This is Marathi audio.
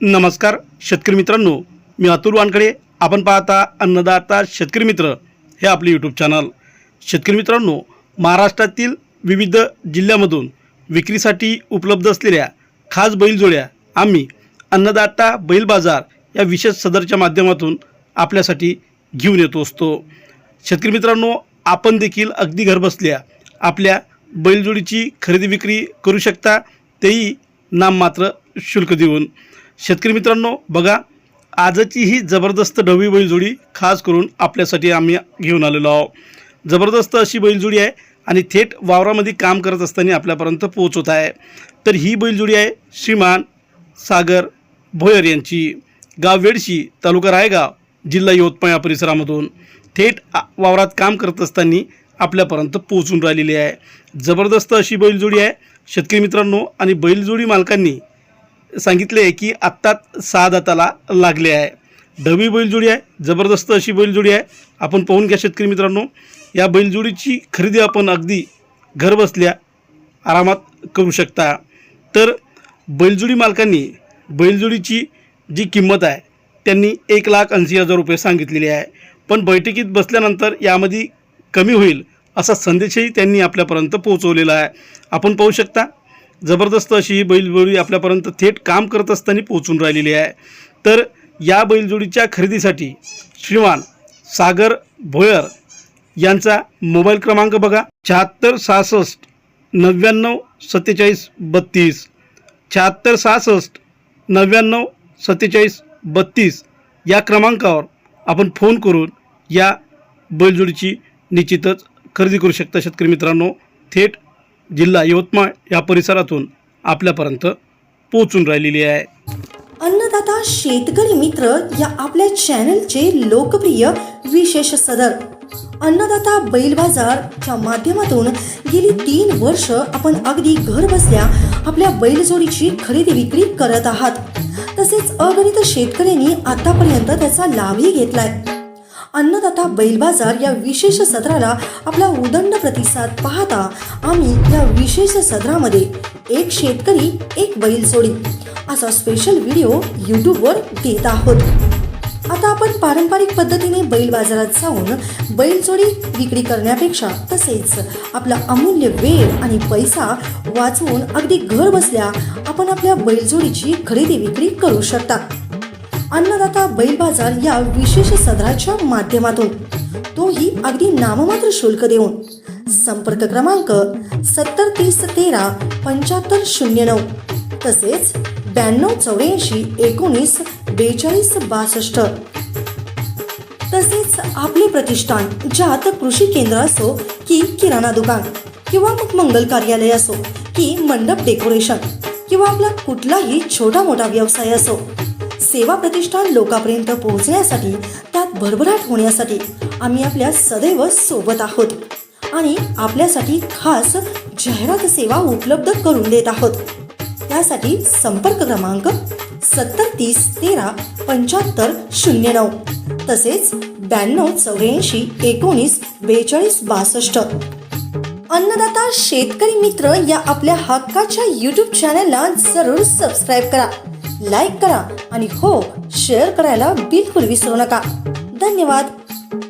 नमस्कार शेतकरी मित्रांनो. मी अतुल वानकडे आपण पाहता अन्नदाता शेतकरी मित्र हे आपले यूट्यूब चॅनल शेतकरी मित्रांनो महाराष्ट्रातील विविध जिल्ह्यामधून विक्रीसाठी उपलब्ध असलेल्या खास बैलजोड्या आम्ही अन्नदाता बैल बाजार या विशेष सदरच्या माध्यमातून आपल्यासाठी घेऊन येतो असतो. शेतकरी मित्रांनो आपण देखील अगदी घरबसल्या आपल्या बैलजोडीची खरेदी विक्री करू शकता. तेही नाममात्र शुल्क देऊन. शेतकरी मित्रांनो बघा आजची ही जबरदस्त डवी बैलजोडी खास करून आपल्यासाठी आम्ही घेऊन आलेलो आहोत. जबरदस्त अशी बैलजोडी आहे आणि थेट वावरामध्ये काम करत असताना आपल्यापर्यंत पोहोचवत आहे. तर ही बैलजोडी आहे श्रीमान सागर भोयर यांची. गाव वेडशी तालुका रायगाव जिल्हा यवतमाळ या परिसरामधून. थेट वावरात काम करत असताना आपल्यापर्यंत पोहोचून राहिलेली आहे. जबरदस्त अशी बैलजोडी आहे. शेतकरी मित्रांनो आणि बैलजोडी मालकांनी सांगितले आहे की आत्ताच सहा दाताला लागले आहे. ढवी बैलजोडी आहे जबरदस्त अशी बैलजोडी आहे. आपण पाहून घ्या शेतकरी मित्रांनो या बैलजोडीची खरेदी आपण अगदी घरबसल्या आरामात करू शकता. तर बैलजोडी मालकांनी बैलजोडीची जी किंमत आहे त्यांनी एक लाख ऐंशी हजार रुपये सांगितलेली आहे. पण बैठकीत बसल्यानंतर यामध्ये कमी होईल असा संदेशही त्यांनी आपल्यापर्यंत पोहोचवलेला आहे. आपण पाहू शकता जबरदस्त अशी ही बैलजोडी आपल्यापर्यंत थेट काम करत असताना पोहोचून राहिलेली आहे. तर या बैलजोडीच्या खरेदीसाठी श्रीमान सागर भोयर यांचा मोबाईल क्रमांक बघा. शहात्तर सहासष्ट नव्याण्णव सत्तेचाळीस बत्तीस. शहात्तर सहासष्ट नव्याण्णव सत्तेचाळीस बत्तीस या क्रमांकावर आपण फोन करून या बैलजोडीची निश्चितच खरेदी करू शकता शेतकरी मित्रांनो. थेट जिल्हा यवतमाळ या परिसरातून आपल्यापर्यंत पोहोचून राहिलेली आहे. अन्नदाता शेतकरी मित्र या आपल्या चॅनलचे लोकप्रिय विशेष सदर अन्नदाता बैल बाजारच्या माध्यमातून गेली तीन वर्ष आपण अगदी घर बसल्या आपल्या बैलजोडीची खरेदी विक्री करत आहात. तसेच अगणित शेतकऱ्यांनी आतापर्यंत त्याचा लाभही घेतलाय. अन्नदाता बैल बाजार या विशेष सत्राला आपला उदंड प्रतिसाद पाहता आम्ही या विशेष सदरामध्ये एक शेतकरी एक बैलजोडी असा स्पेशल व्हिडिओ यूट्यूबवर देत आहोत. आता आपण पारंपरिक पद्धतीने बैल बाजारात जाऊन बैलजोडी विक्री करण्यापेक्षा तसेच आपला अमूल्य वेळ आणि पैसा वाचवून अगदी घर बसल्या आपण आपल्या बैलजोडीची खरेदी विक्री करू शकता. अन्नदाता बैल बाजार या विशेष सदराच्या माध्यमातून. तोही अगदी नाममात्र शुल्क देऊन. संपर्क क्रमांक सत्तर तीस तेरा पंच्याहत्तर शून्य नऊ. तसेच ब्याण्णव चौऱ्याऐंशी एकोणीस बेचाळीस बासष्ट. तसेच आपले प्रतिष्ठान ज्यात कृषी केंद्र असो की किराणा दुकान किंवा मग मंगल कार्यालय असो की मंडप डेकोरेशन किंवा आपला कुठलाही छोटा मोठा व्यवसाय असो. सेवा प्रतिष्ठान लोकांपर्यंत पोहोचण्यासाठी त्यात भरभराट होण्यासाठी आम्ही आपल्या सदैव सोबत आहोत आणि आपल्यासाठी खास जाहिरात सेवा उपलब्ध करून देत आहोत. त्यासाठी संपर्क क्रमांक सत्तर तीस तेरा पंच्याहत्तर शून्य नऊ तसेच ब्याण्णव चौऱ्याऐंशी एकोणीस बेचाळीस बासष्ट. अन्नदाता शेतकरी मित्र या आपल्या हक्काच्या यूट्यूब चॅनलला जरूर सबस्क्राईब करा. लाईक करा आणि हो शेअर करायला बिलकुल विसरू नका. धन्यवाद.